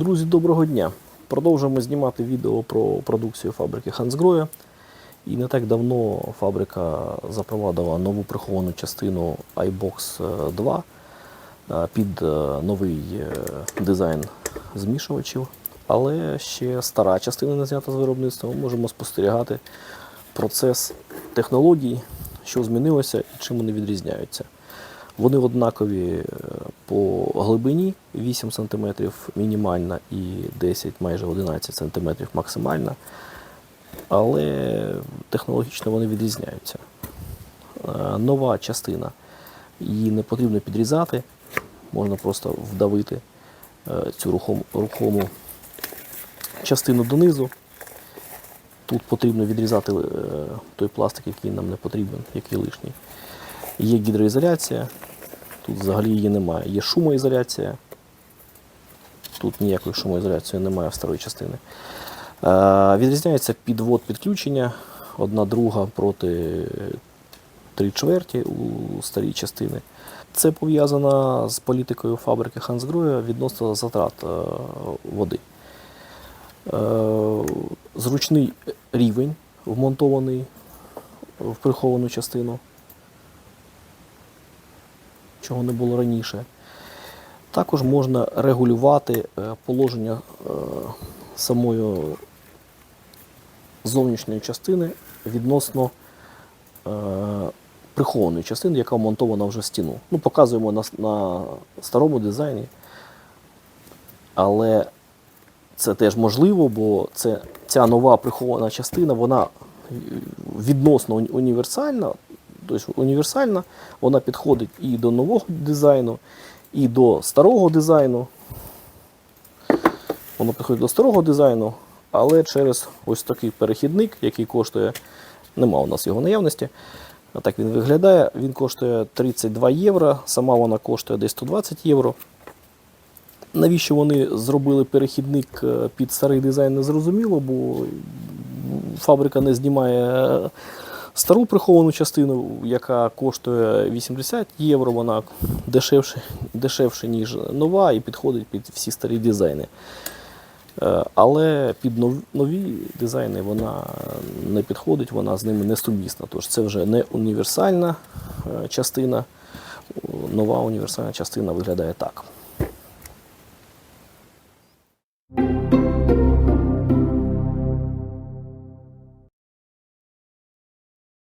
Друзі, доброго дня! Продовжуємо знімати відео про продукцію фабрики Хансгроя. І не так давно фабрика запровадила нову приховану частину iBox 2 е, під е, новий е, дизайн змішувачів. Але ще стара частина не знята з виробництва. Ми можемо спостерігати процес технологій, що змінилося і чим вони відрізняються. Вони однакові е, по глибині 8 см мінімальна і 10, майже 11 см максимальна. Але технологічно вони відрізняються. Е, Нова частина. Її не потрібно підрізати, можна просто вдавити е, цю рухому, частину донизу. Тут потрібно відрізати е, той пластик, який нам не потрібен, який лишній. Є гідроізоляція, тут взагалі її немає. Є шумоізоляція. Тут ніякої шумоізоляції немає в старої частини. Е, відрізняється підвод підключення, одна друга проти три чверті у старій частини. Це пов'язано з політикою фабрики Хансгроя відносно затрат е, води. Е, Зручний рівень вмонтований в приховану частину, чого не було раніше. Також можна регулювати е, положення е, самої зовнішньої частини відносно е, прихованої частини, яка вмонтована вже в стіну. Ну, показуємо на, на старому дизайні, але це теж можливо, бо це, ця нова прихована частина, вона відносно універсальна, тобто універсальна, вона підходить і до нового дизайну, і до старого дизайну. Воно підходить до старого дизайну, але через ось такий перехідник, який коштує, нема у нас його наявності. Так він виглядає. Він коштує 32 євро, сама вона коштує десь 120 євро. Навіщо вони зробили перехідник е, під старий дизайн, не зрозуміло, бо фабрика не знімає е, стару приховану частину, яка коштує 80 євро, вона дешевше, дешевше ніж нова, і підходить під всі старі дизайни. Е, Але під нові дизайни вона не підходить, вона з ними не сумісна. Тож це вже не універсальна е, частина. Нова універсальна частина виглядає так.